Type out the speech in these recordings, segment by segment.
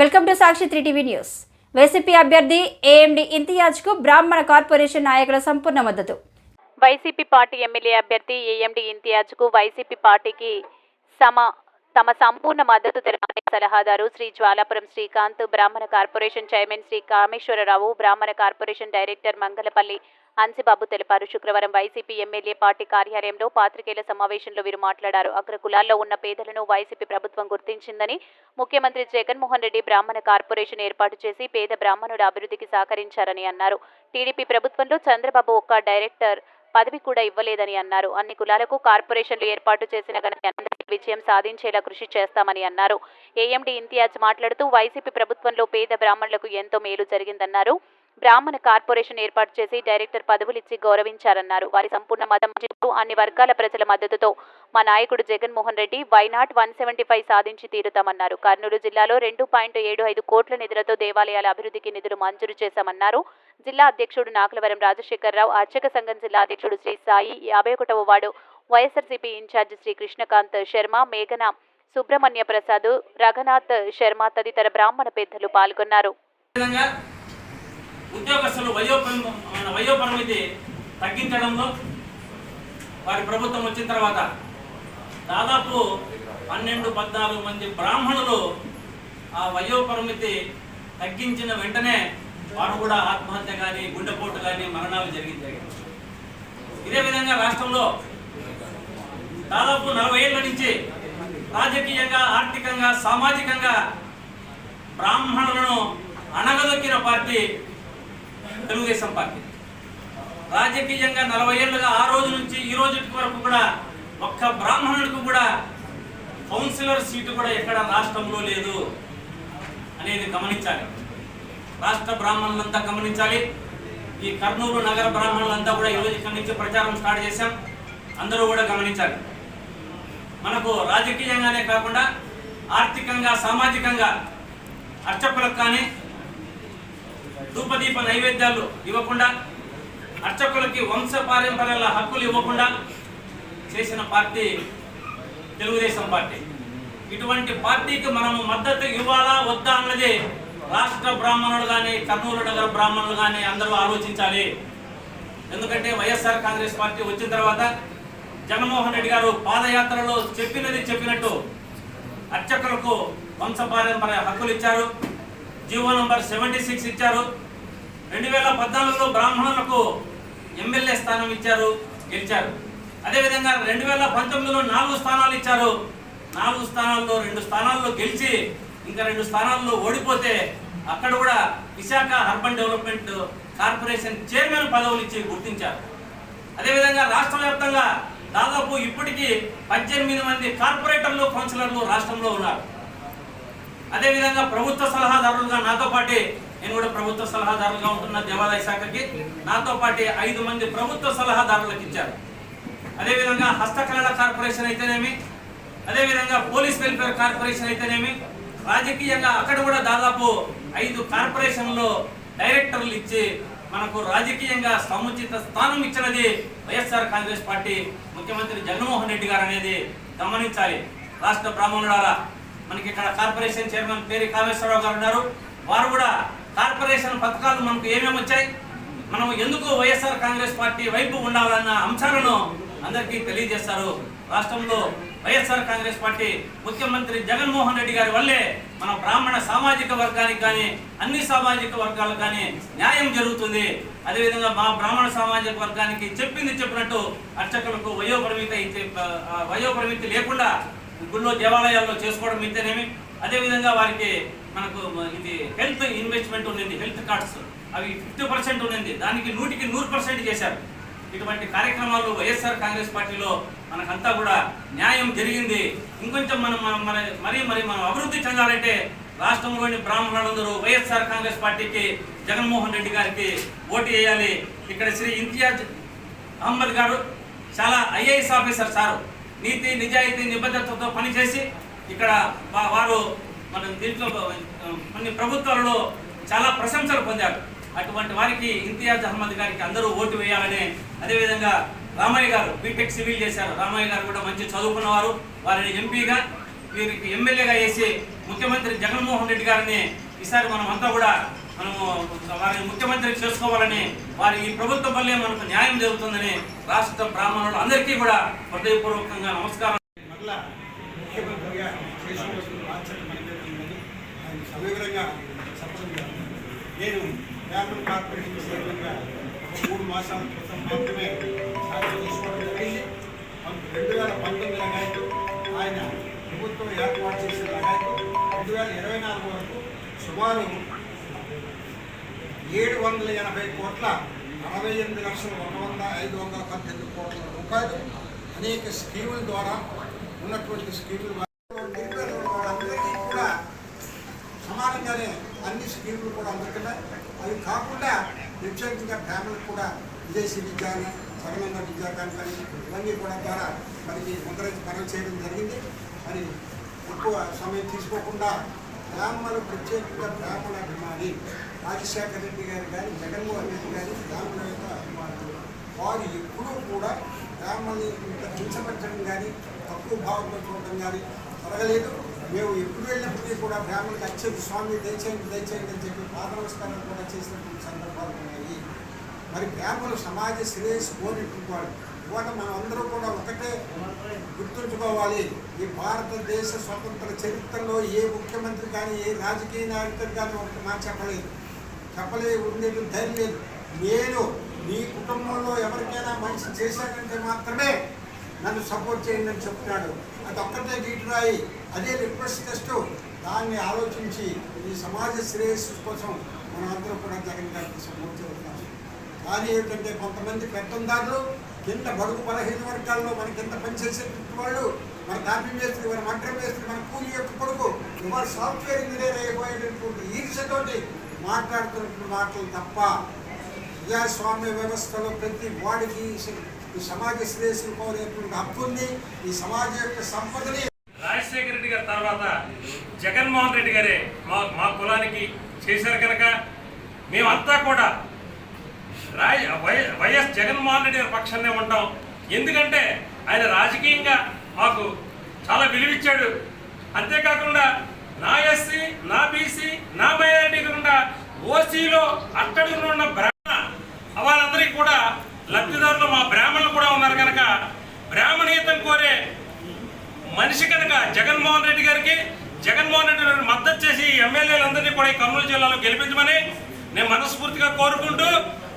Welcome to Sakshi three TV news. YCP అభ్యర్థి AMD ఇంతియాజ్కు బ్రాహ్మణ కార్పొరేషన్ నాయకుల సంపూర్ణ మద్దతు. వైసీపీ పార్టీ ఎమ్మెల్యే అభ్యర్థి ఏఎండి ఇంతియాజ్కు వైసీపీ పార్టీకి సమ తమ సంపూర్ణ మద్దతు తెలపని సలహాదారు శ్రీ జ్వాలాపురం శ్రీకాంత్ బ్రాహ్మణ కార్పొరేషన్ చైర్మన్ శ్రీ కామేశ్వరరావు బ్రాహ్మణ కార్పొరేషన్ డైరెక్టర్ మంగళపల్లి అంసిబాబు తెలిపారు. శుక్రవారం వైసీపీ ఎమ్మెల్యే పార్టీ కార్యాలయంలో పాత్రికేయుల సమావేశంలో వీరు మాట్లాడారు. అగ్ర కులాల్లో ఉన్న పేదలను వైసీపీ ప్రభుత్వం గుర్తించిందని ముఖ్యమంత్రి జగన్మోహన్ రెడ్డి బ్రాహ్మణ కార్పొరేషన్ ఏర్పాటు చేసి పేద బ్రాహ్మణుల అభివృద్ధికి సహకరించారని అన్నారు. టీడీపీ ప్రభుత్వంలో చంద్రబాబు ఒక్క డైరెక్టర్ పదవి కూడా ఇవ్వలేదని అన్నారు. అన్ని కులాలకు కార్పొరేషన్లు ఏర్పాటు చేసిన ఘనత అందరికీ విజయం సాధించేలా కృషి చేస్తామని అన్నారు. ఏఎండి ఇంతియాజ్ మాట్లాడుతూ వైసీపీ ప్రభుత్వంలో పేద బ్రాహ్మణులకు ఎంతో మేలు జరిగిందన్నారు. బ్రాహ్మణ కార్పొరేషన్ ఏర్పాటు చేసి డైరెక్టర్ పదవులిచ్చి గౌరవించారన్నారు. వారి సంపూర్ణ మతం అన్ని వర్గాల ప్రజల మద్దతుతో మా నాయకుడు Jaganmohan Reddy why not one seventy five సాధించి తీరుతామన్నారు. కర్నూలు జిల్లాలో రెండు పాయింట్ ఏడు ఐదు కోట్ల నిధులతో దేవాలయాల అభివృద్ధికి నిధులు మంజూరు చేశామన్నారు. జిల్లా అధ్యక్షుడు నాకులవరం రాజశేఖరరావు అర్చక సంఘం జిల్లా అధ్యక్షుడు శ్రీ సాయి యాభై ఒకటవ ward YSRCP incharge Shri Krishnakant Sharma మేఘన సుబ్రహ్మణ్య ప్రసాద్ రఘనాథ్ శర్మ తదితర బ్రాహ్మణ పెద్దలు పాల్గొన్నారు. ఉద్యోగస్తులు వయోపరమైతే తగ్గించడంలో వారి ప్రభుత్వం వచ్చిన తర్వాత దాదాపు పన్నెండు పద్నాలుగు మంది బ్రాహ్మణులు ఆ వయోపరిమితి తగ్గించిన వెంటనే వారు కూడా ఆత్మహత్య కానీ గుండెపోటు కానీ మరణాలు జరిగింది. ఇదే విధంగా రాష్ట్రంలో దాదాపు నలభై ఏళ్ళ నుంచి రాజకీయంగా ఆర్థికంగా సామాజికంగా బ్రాహ్మణులను అణగదొక్కిన పార్టీ తెలుగుదేశం పార్టీ. రాజకీయంగా నలభై ఏళ్ళుగా ఆ రోజు నుంచి ఈ రోజు వరకు కూడా ఒక్క బ్రాహ్మణుడికి కూడా కౌన్సిలర్ సీటు కూడా ఎక్కడ రాష్ట్రంలో లేదు అనేది గమనించాలి. రాష్ట్ర బ్రాహ్మణులంతా గమనించాలి. ఈ కర్నూలు నగర బ్రాహ్మణులంతా కూడా ఈరోజు ఇక్కడి నుంచి ప్రచారం స్టార్ట్ చేశాం. అందరూ కూడా గమనించాలి. మనకు రాజకీయంగానే కాకుండా ఆర్థికంగా సామాజికంగా అర్చకులకు కానీ ధూపదీప నైవేద్యాలు ఇవ్వకుండా అర్చకులకి వంశ పారంపర్యాల హక్కులు ఇవ్వకుండా చేసిన పార్టీ తెలుగుదేశం పార్టీ. ఇటువంటి పార్టీకి మనము మద్దతు ఇవ్వాలా వద్దా అన్నది రాష్ట్ర బ్రాహ్మణులు కానీ కర్నూలు నగర బ్రాహ్మణులు కానీ అందరూ ఆలోచించాలి. ఎందుకంటే వైఎస్ఆర్ కాంగ్రెస్ పార్టీ వచ్చిన తర్వాత జగన్మోహన్ రెడ్డి గారు పాదయాత్రలో చెప్పినది చెప్పినట్టు అర్చకులకు వంశపారంపర్య హక్కులు ఇచ్చారు. జీవో నంబర్ సెవెంటీ సిక్స్ ఇచ్చారు. రెండు వేల పద్నాలుగులో బ్రాహ్మణులకు ఎమ్మెల్యే స్థానం ఇచ్చారు గెలిచారు. అదేవిధంగా రెండు వేల పంతొమ్మిదిలో నాలుగు స్థానాలు ఇచ్చారు. నాలుగు స్థానాల్లో రెండు స్థానాల్లో గెలిచి ఇంకా రెండు స్థానాల్లో ఓడిపోతే అక్కడ కూడా Visakha urban development corporation chairman పదవులు ఇచ్చి గుర్తించారు. అదేవిధంగా రాష్ట్ర వ్యాప్తంగా దాదాపు ఇప్పటికీ పద్దెనిమిది మంది కార్పొరేటర్లు కౌన్సిలర్లు రాష్ట్రంలో ఉన్నారు. అదేవిధంగా ప్రభుత్వ సలహాదారులుగా నాతో పాటు నేను కూడా ప్రభుత్వ సలహాదారులుగా ఉంటున్న దేవాదాయ శాఖకి నాతో పాటు ఐదు మంది ప్రభుత్వ సలహాదారులకు ఇచ్చారు. అదేవిధంగా హస్తకళల కార్పొరేషన్ అయితేనేమి అదేవిధంగా పోలీస్ వెల్ఫేర్ కార్పొరేషన్ అయితేనేమి రాజకీయంగా అక్కడ కూడా దాదాపు ఐదు కార్పొరేషన్లో డైరెక్టర్లు ఇచ్చి మనకు రాజకీయంగా సముచిత స్థానం ఇచ్చినది వైఎస్ఆర్ కాంగ్రెస్ పార్టీ ముఖ్యమంత్రి జగన్మోహన్ రెడ్డి గారు అనేది గమనించాలి. రాష్ట్ర బ్రాహ్మణుడారా మనకి ఇక్కడ కార్పొరేషన్ చైర్మన్ పేరు కామేశ్వరరావు గారు ఉన్నారు. వారు కూడా కార్పొరేషన్ పథకాలు మనకు ఏమేమి వచ్చాయి? మనం ఎందుకు వైఎస్ఆర్ కాంగ్రెస్ పార్టీ వైపు ఉండాలన్న అంశాలను అందరికీ తెలియజేస్తారు. రాష్ట్రంలో వైఎస్ఆర్ కాంగ్రెస్ పార్టీ ముఖ్యమంత్రి జగన్మోహన్ రెడ్డి గారి వల్లే మన బ్రాహ్మణ సామాజిక వర్గానికి కానీ అన్ని సామాజిక వర్గాలకు కానీ న్యాయం జరుగుతుంది. అదేవిధంగా మా బ్రాహ్మణ సామాజిక వర్గానికి చెప్పింది చెప్పినట్టు అర్చకులకు వయోపరిమితి అయితే వయోపరిమితి లేకుండా గుళ్ళో దేవాలయాల్లో చేసుకోవడం ఇంతేనేమి? అదేవిధంగా వారికి మనకు ఇది హెల్త్ ఇన్వెస్ట్మెంట్ ఉండింది హెల్త్ కార్డ్స్. అవి ఫిఫ్టీ పర్సెంట్ ఉండింది. దానికి నూటికి నూరు పర్సెంట్ చేశారు. ఇటువంటి కార్యక్రమాలు వైఎస్ఆర్ కాంగ్రెస్ పార్టీలో మనకంతా కూడా న్యాయం జరిగింది. ఇంకొంచెం మనం మన మన మరీ మరి మనం అభివృద్ధి చెందాలంటే రాష్ట్రంలోని బ్రాహ్మణులందరూ వైఎస్ఆర్ కాంగ్రెస్ పార్టీకి జగన్మోహన్ రెడ్డి గారికి ఓటు వేయాలి. ఇక్కడ శ్రీ ఇంతియాజ్ అహ్మద్ గారు చాలా ఐఏఎస్ ఆఫీసర్ సారు. నీతి నిజాయితీ నిబద్ధతతో పనిచేసి ఇక్కడ వారు మనం దీంట్లో కొన్ని ప్రభుత్వాలలో చాలా ప్రశంసలు పొందారు. అటువంటి వారికి ఇంతియాజ్ అహ్మద్ గారికి అందరూ ఓటు వేయాలని అదేవిధంగా రామయ్య గారు బీటెక్ సివిల్ చేశారు. రామయ్య గారు కూడా మంచి చదువుకున్నవారు. వారిని ఎంపీగా వీరికి ఎమ్మెల్యేగా వేసి ముఖ్యమంత్రి జగన్మోహన్ రెడ్డి గారిని ఈసారి మనం అంతా కూడా మనము వారిని ముఖ్యమంత్రి చేసుకోవాలని వారి ఈ ప్రభుత్వం వల్లే మనకు న్యాయం జరుగుతుందని రాష్ట్ర బ్రాహ్మణులు అందరికీ కూడా హృదయపూర్వకంగా నమస్కారం మరలా ముఖ్యమంత్రిగా చేసుకోవాల్సిన బాధ్యత మన మీద ఉందని ఆయన సవివరంగా చెప్పడం నేను బ్రాహ్మణ కార్పొరేషన్ చైర్మన్గా ఒక మూడు మాసాల క్రితం మాత్రమే సాధ్యం తీసుకోవడం జరిగింది. రెండు వేల పంతొమ్మిది లగాయతు ఆయన ప్రభుత్వం ఏర్పాటు చేసిన లగాయతు రెండు వేల ఇరవై నాలుగు వరకు సుమారు ఏడు వందల ఎనభై కోట్ల అరవై ఎనిమిది లక్షల ఒక వంద ఐదు వందల పద్దెనిమిది కోట్ల రూపాయలు అనేక స్కీముల ద్వారా ఉన్నటువంటి స్కీముల కాకుండా ప్రత్యేకంగా ఫ్యామిలీకి కూడా విదేశీ విద్య అని సగనంద విద్యా కానీ ఇవన్నీ కూడా ద్వారా మనకి ముద్రించి పనులు చేయడం జరిగింది. మరి ఎక్కువ సమయం తీసుకోకుండా గ్రామంలో ప్రత్యేకంగా బ్రాహ్మణ అభిమాని రాజశేఖర రెడ్డి గారు కానీ జగన్మోహన్ రెడ్డి గారి బ్రాహ్మణుల యొక్క అభిమానులు. వారు ఎప్పుడూ కూడా బ్రాహ్మణులు ఇంత కానీ తక్కువ భావంలో చూడడం కానీ జరగలేదు. మేము ఎప్పుడు వెళ్ళినప్పటికీ కూడా బ్రాహ్మణులకు అత్యంత స్వామి దయచేయండి దయచేయండి అని చెప్పి పాద నమస్కారం కూడా చేసినటువంటి సందర్భాలు ఉన్నాయి. మరి బ్రాహ్మణులు సమాజ శ్రేయస్సు కోరినటువంటి వాడు ఇవాళ మనం అందరూ కూడా ఒకటే గుర్తుంచుకోవాలి. ఈ భారతదేశ స్వతంత్ర చరిత్రలో ఏ ముఖ్యమంత్రి కానీ ఏ రాజకీయ నాయకుడు కానీ ఒకటి మాట చెప్పలేదు. చెప్పలే ఉండేది ధైర్యం లేదు. నేను మీ కుటుంబంలో ఎవరికైనా మంచి చేశానంటే మాత్రమే నన్ను సపోర్ట్ చేయండి అని చెప్తున్నాడు. అది ఒక్కటే గీటురాయి అదే రిక్వెస్ట్ టెస్ట్ దాన్ని ఆలోచించి ఈ సమాజ శ్రేయస్సు కోసం మన అందరూ కూడా జగన్ గారికి సపోర్ట్ చేస్తున్నాం కానీ ఏంటంటే కొంతమంది పెత్తందారులు కింద బడుగు బలహీన వర్గాల్లో మన కింద పనిచేసేటువంటి వాళ్ళు మన కాపీ మేస్త్రి మన మట్ర మేస్త్రి మన కూలి యొక్క కొడుకు ఇవాళ సాఫ్ట్వేర్ ఇంజనీర్ అయిపోయేటటువంటి ఈర్షతోటి మాట్లాడుతున్నటువంటి మాటలు తప్ప ప్రజాస్వామ్య వ్యవస్థలో ప్రతి వాడికి ఈ సమాజ శ్రేయస్సు కోరేటువంటి హక్కు ఈ సమాజం యొక్క సంపదని రాజశేఖర రెడ్డి గారి తర్వాత జగన్మోహన్ రెడ్డి గారే మా మా కులానికి చేశారు కనుక మేమంతా కూడా రాయ్ వై- వైఎస్ జగన్మోహన్ రెడ్డి గారి పక్షాన్నే ఉంటాం. ఎందుకంటే ఆయన రాజకీయంగా మాకు చాలా విలువిచ్చాడు. అంతేకాకుండా నా ఎస్సీ నా బీసీ నా మైనారిటీ కాకుండా ఓసీలో అట్టడుగున ఉన్న లబ్ధిదారులు మా బ్రాహ్మణులు కూడా ఉన్నారు కనుక బ్రాహ్మణీయతం కోరే మనిషి కనుక జగన్మోహన్ రెడ్డి గారికి జగన్మోహన్ రెడ్డి గారికి మద్దతు చేసి ఎమ్మెల్యేలందరినీ కూడా ఈ కర్నూలు జిల్లాలో గెలిపించమని నేను మనస్ఫూర్తిగా కోరుకుంటూ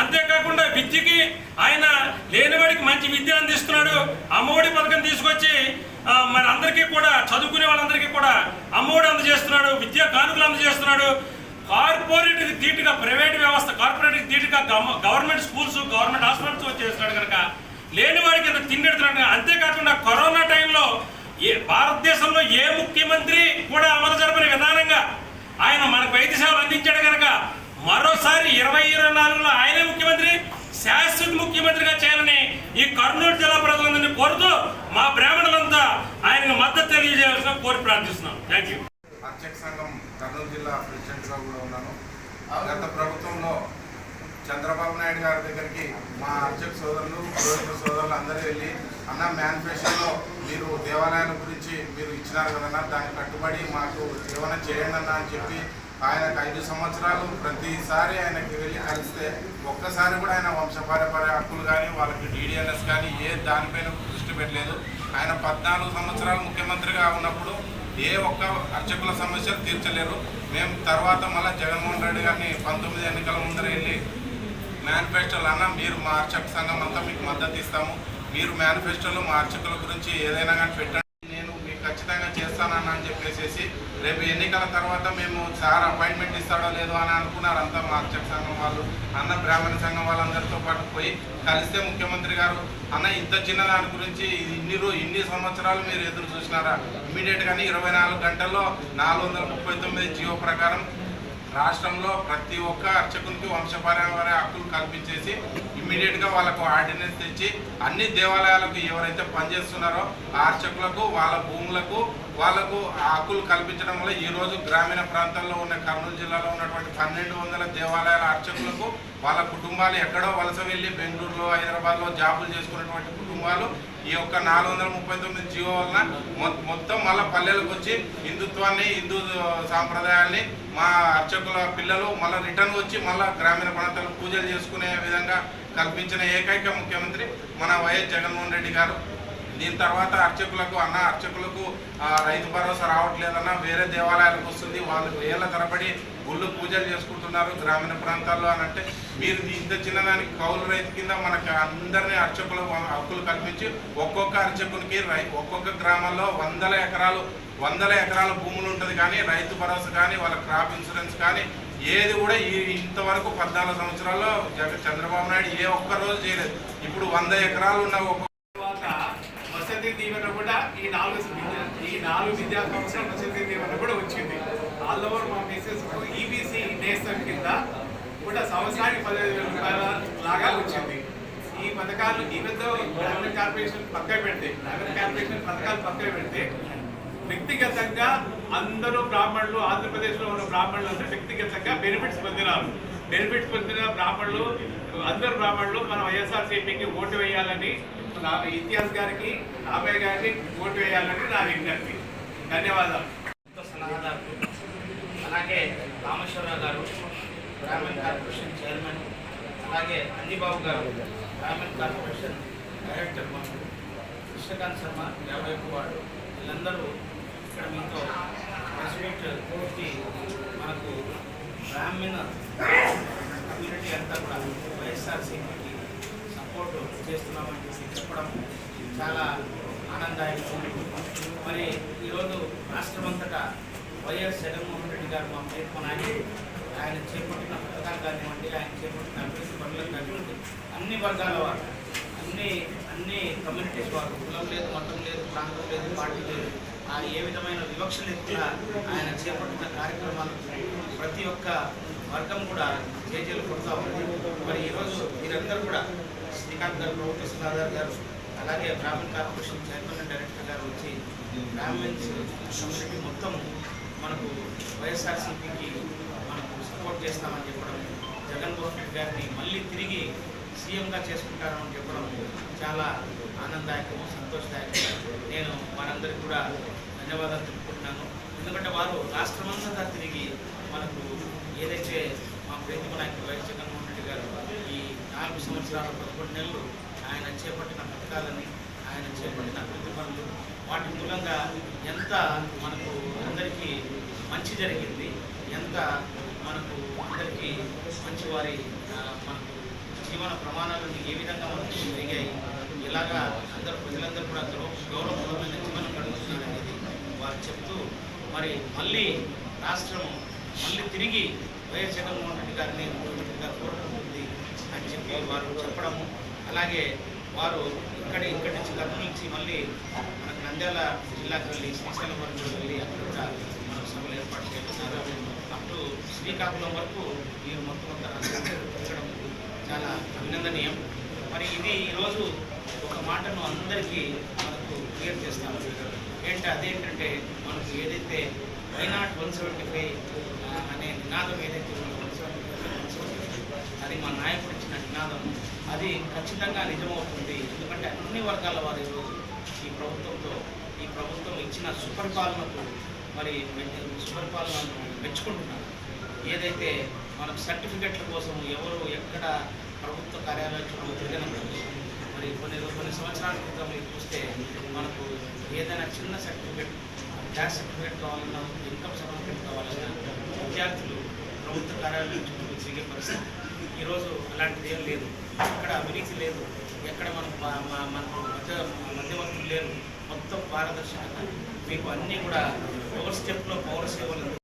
అంతేకాకుండా విద్యకి ఆయన లేనివాడికి మంచి విద్య అందిస్తున్నాడు. అమ్మఒడి పథకం తీసుకొచ్చి మరి అందరికీ కూడా చదువుకునే వాళ్ళందరికీ కూడా అమ్మఒడి అందజేస్తున్నాడు విద్యా కానుకలు అందజేస్తున్నాడు. కార్పొరేట్ ధీటుగా ప్రైవేట్ వ్యవస్థ కార్పొరేట్ ధీటుగా గవర్నమెంట్ స్కూల్స్ గవర్నమెంట్ హాస్పిటల్స్ చేస్తున్నాడు కనుక లేని వాడికి ఇంత తిండెడుతున్నాడు అంతేకాకుండా కరోనా టైంలో ఏ భారతదేశంలో ఏ ముఖ్యమంత్రి కూడా అమలు జరపని విధానంగా ఆయన మనకు వైద్య సేవలు అందించాడు కనుక మరోసారి ఇరవై ఇరవై నాలుగులో ఆయనే ముఖ్యమంత్రి శాశ్వత ముఖ్యమంత్రిగా చేయాలని ఈ కర్నూలు జిల్లా ప్రజలందరినీ కోరుతూ మా బ్రాహ్మణులంతా ఆయనకు మద్దతు తెలియజేయాల్సిన కోరి ప్రార్థిస్తున్నాం. థ్యాంక్ యూ సంఘం కర్నూలు జిల్లా ప్రెసిడెంట్గా కూడా ఉన్నాను. గత ప్రభుత్వంలో చంద్రబాబు నాయుడు గారి దగ్గరికి మా అర్చక సోదరులు పురోహిత సోదరులు అందరూ వెళ్ళి అన్న మేనిఫెస్టోలో మీరు దేవాలయాల గురించి మీరు ఇచ్చినారు కదన్నా దానికి కట్టుబడి మాకు ఏమైనా చేయండి అన్న అని చెప్పి ఆయనకు ఐదు సంవత్సరాలు ప్రతిసారి ఆయనకి వెళ్ళి కలిస్తే ఒక్కసారి కూడా ఆయన వంశపారపర్య హక్కులు కానీ వాళ్ళకి డీడీఎల్ఎస్ కానీ ఏ దానిపైన దృష్టి పెట్టలేదు. ఆయన పద్నాలుగు సంవత్సరాలు ముఖ్యమంత్రిగా ఉన్నప్పుడు ఏ ఒక్క అర్చకుల సమస్యలు తీర్చలేరు. మేము తర్వాత మళ్ళీ జగన్మోహన్ రెడ్డి గారిని పంతొమ్మిది ఎన్నికల ముందర వెళ్ళి మేనిఫెస్టోలు అన్న మీరు మా అర్చక సంఘం అంతా మీకు మద్దతు ఇస్తాము. మీరు మేనిఫెస్టోలు మా అర్చకుల గురించి ఏదైనా కానీ పెట్టండి. నేను మీకు ఖచ్చితంగా చేస్తానన్నా అని చెప్పేసి రేపు ఎన్నికల తర్వాత మేము సార్ అపాయింట్మెంట్ ఇస్తాడో లేదో అని అనుకున్నారు అంతా మా సంఘం వాళ్ళు అన్న బ్రాహ్మణ సంఘం వాళ్ళందరితో పాటు పోయి కలిస్తే ముఖ్యమంత్రి గారు అన్న ఇంత చిన్న దాని గురించి ఇన్ని రోజు ఇన్ని సంవత్సరాలు మీరు ఎదురు చూసినారా? ఇమీడియట్గానే ఇరవై నాలుగు గంటల్లో నాలుగు వందల ముప్పై తొమ్మిది జియో ప్రకారం రాష్ట్రంలో ప్రతి ఒక్క అర్చకునికి వంశపారంపర్య హక్కులు కల్పించేసి ఇమ్మీడియట్గా ఇమీడియట్గా వాళ్ళకు ఆర్డినెన్స్ తెచ్చి అన్ని దేవాలయాలకు ఎవరైతే పనిచేస్తున్నారో ఆ అర్చకులకు వాళ్ళ భూములకు వాళ్ళకు హక్కులు కల్పించడం వల్ల ఈరోజు గ్రామీణ ప్రాంతాల్లో ఉన్న కర్నూలు జిల్లాలో ఉన్నటువంటి పన్నెండు వందల దేవాలయాల అర్చకులకు వాళ్ళ కుటుంబాలు ఎక్కడో వలస వెళ్ళి బెంగళూరులో హైదరాబాద్లో జాబులు చేసుకున్నటువంటి కుటుంబాలు ఈ యొక్క నాలుగు వందల ముప్పై తొమ్మిది జీవో వలన మొ- మొత్తం మళ్ళీ పల్లెలకు వచ్చి హిందుత్వాన్ని హిందూ సాంప్రదాయాన్ని మా అర్చకుల పిల్లలు మళ్ళీ రిటర్న్ వచ్చి మళ్ళీ గ్రామీణ ప్రాంతాల్లో పూజలు చేసుకునే విధంగా కల్పించిన ఏకైక ముఖ్యమంత్రి మన వైఎస్ జగన్మోహన్ రెడ్డి గారు. దీని తర్వాత అర్చకులకు అన్న అర్చకులకు రైతు భరోసా రావట్లేదన్న వేరే దేవాలయాలకు వస్తుంది. వాళ్ళు వేల తరబడి గుళ్ళు పూజలు చేసుకుంటున్నారు గ్రామీణ ప్రాంతాల్లో అని అంటే మీరు ఇంత చిన్నదానికి కౌలు రైతు కింద మనకి అందరినీ అర్చకులు హక్కులు కల్పించి ఒక్కొక్క అర్చకునికి రై ఒక్కొక్క గ్రామంలో వందల ఎకరాలు వందల ఎకరాల భూములు ఉంటుంది కానీ రైతు భరోసా కానీ వాళ్ళ క్రాప్ ఇన్సూరెన్స్ కానీ ఏది కూడా ఈ ఇంతవరకు పద్నాలుగు సంవత్సరాల్లో చంద్రబాబు నాయుడు ఏ ఒక్క రోజు చేయలేదు. ఇప్పుడు వంద ఎకరాలు ఉన్న ఒక వసతి దీవెన కూడా ఈ నాలుగు ఈ నాలుగు విద్యా సంవత్సరాలు వసతి దీవెన కూడా వచ్చింది. ఆల్ ఓవర్ మా మిసెస్ ఈబీసీ నేస్తం కింద కూడా సంవత్సరానికి పదిహేను వేల రూపాయల లాగా వచ్చింది. ఈ పథకాలు ఈవెంతో గ్రామీణ కార్పొరేషన్ పక్క పెడితే నగర కార్పొరేషన్ పథకాలు పక్క పెడితే వ్యక్తిగతంగా అందరూ బ్రాహ్మణులు ఆంధ్రప్రదేశ్లో ఉన్న బ్రాహ్మణులు అందరూ వ్యక్తిగతంగా బెనిఫిట్స్ పొందినారు. బెనిఫిట్స్ పొందిన బ్రాహ్మణులు అందరు బ్రాహ్మణులు మనం వైఎస్ఆర్సీపీకి ఓటు వేయాలని ఇతిహాస్ గారికి రాబయ్య గారికి ఓటు వేయాలని నా విజ్ఞప్తి. ధన్యవాదాలు. సలహాదారు అలాగే రామేశ్వరరావు గారు గ్రామీణ కార్పొరేషన్ చైర్మన్ అలాగే అన్నిబాబు గారు గ్రామీణ కార్పొరేషన్ డైరెక్టర్. మాకు కృష్ణకాంత్ శర్మ యాభై ఒక్క వాడు వీళ్ళందరూ ఇక్కడ మీతో పూర్తి మనకు గ్రామీణ కమ్యూనిటీ అంతా కూడా వైఎస్ఆర్సీపీకి సపోర్ట్ చేస్తున్నామని చెప్పి చెప్పడం చాలా ఆనందదాయకం. మరి ఈరోజు రాష్ట్రమంతటా వైఎస్ జగన్మోహన్ రెడ్డి గారు మా ప్రియతమ ఆయన చేపట్టిన పథకాలు కానివ్వండి ఆయన చేపట్టిన అభివృద్ధి పనులు కానివ్వండి అన్ని వర్గాల వారు అన్ని అన్ని కమ్యూనిటీస్ వారు కులం లేదు మతం లేదు ప్రాంతం లేదు పార్టీ లేదు. ఏ విధమైన వివక్ష లేకుండా ఆయన చేపట్టిన కార్యక్రమాలు ప్రతి ఒక్క వర్గం కూడా జేజేలు కొడతా ఉంది. మరి ఈరోజు మీరందరూ కూడా శ్రీకాంత్ గారు ప్రభుత్వ సలహాదారు గారు అలాగే Brahmin corporation chairman and director గారు వచ్చి గ్రామీణ మొత్తం మనకు వైఎస్ఆర్సీపీకి మనకు సపోర్ట్ చేస్తామని చెప్పడం జగన్మోహన్ రెడ్డి గారిని మళ్ళీ తిరిగి సీఎంగా చేసుకుంటారని చెప్పడం చాలా ఆనందదాయకము సంతోషదాయకము. నేను వారందరికీ కూడా ధన్యవాదాలు తెలుపుకుంటున్నాను. ఎందుకంటే వారు రాష్ట్రమంతా తిరిగి మనకు ఏదైతే మా ప్రీతిమ నాయకుడు వైఎస్ జగన్మోహన్ రెడ్డి గారు ఈ నాలుగు సంవత్సరాల పదకొండు నెలలు ఆయన చేపట్టిన పథకాలని ఆయన చేపట్టిన అభివృద్ధి పనులు వాటి మూలంగా ఎంత మనకు అందరికీ మంచి జరిగింది ఎంత మనకు అందరికీ మంచి వారి మనకు జీవన ప్రమాణాలన్నీ ఏ విధంగా మనకు పెరిగాయి ఇలాగా అందరూ ప్రజలందరూ కూడా గౌరవ గౌరవం జీవనం గడుపుతున్నారనేది వారు చెప్తూ మరి మళ్ళీ రాష్ట్రం మళ్ళీ తిరిగి వైఎస్ జగన్మోహన్ రెడ్డి గారిని ముఖ్యమంత్రిగా కోరుకుంటుంది అని చెప్పి వారు చెప్పడము. అలాగే వారు ఇక్కడి ఇక్కడి నుంచి కర్నూలు నుంచి మళ్ళీ మనకు నంద్యాల జిల్లాకు వెళ్ళి శ్రీశైలం వరకు వెళ్ళి అక్కడ కూడా మనం సభలు ఏర్పాటు చేస్తున్నారు. అప్పుడు శ్రీకాకుళం వరకు వీరు మొత్తం అంతా చాలా అభినందనీయం. మరి ఇది ఈరోజు ఒక మాటను అందరికీ మనకు క్లియర్ చేస్తాను. ఏంటి అదేంటంటే మనకు ఏదైతే వైనాట్ వన్ సెవెంటీ ఫైవ్ అనే నినాదం ఏదైతే ఉందో వన్ సెవెంటీ అది మా నాయకుడు ఇచ్చిన నినాదం అది ఖచ్చితంగా నిజమవుతుంది. ఎందుకంటే అన్ని వర్గాల వారు ఈరోజు ఈ ప్రభుత్వంతో ఈ ప్రభుత్వం ఇచ్చిన సుపరిపాలనకు మరి సుపరిపాలనను మెచ్చుకుంటున్నారు. ఏదైతే మనం సర్టిఫికెట్ల కోసం ఎవరు ఎక్కడ ప్రభుత్వ కార్యాలయంలో తిరగనప్పుడు మరి కొన్ని కొన్ని సంవత్సరాల క్రితం మీరు చూస్తే మనకు ఏదైనా చిన్న సర్టిఫికేట్ గ్యాస్ సర్టిఫికేట్ కావాలన్నా ఇన్కమ్ సర్టిఫికేట్ కావాలన్నా విద్యార్థులు ప్రభుత్వ కార్యాలయం చుట్టూ తిరిగే పరిస్థితి. ఈరోజు అలాంటిది ఏం లేదు. ఎక్కడ అవినీతి లేదు. ఎక్కడ మనం మనకు మధ్య మధ్యవర్తులు లేరు. మొత్తం పారదర్శకత. మీకు అన్నీ కూడా పవర్ స్టెప్లో పవర్ సేవలు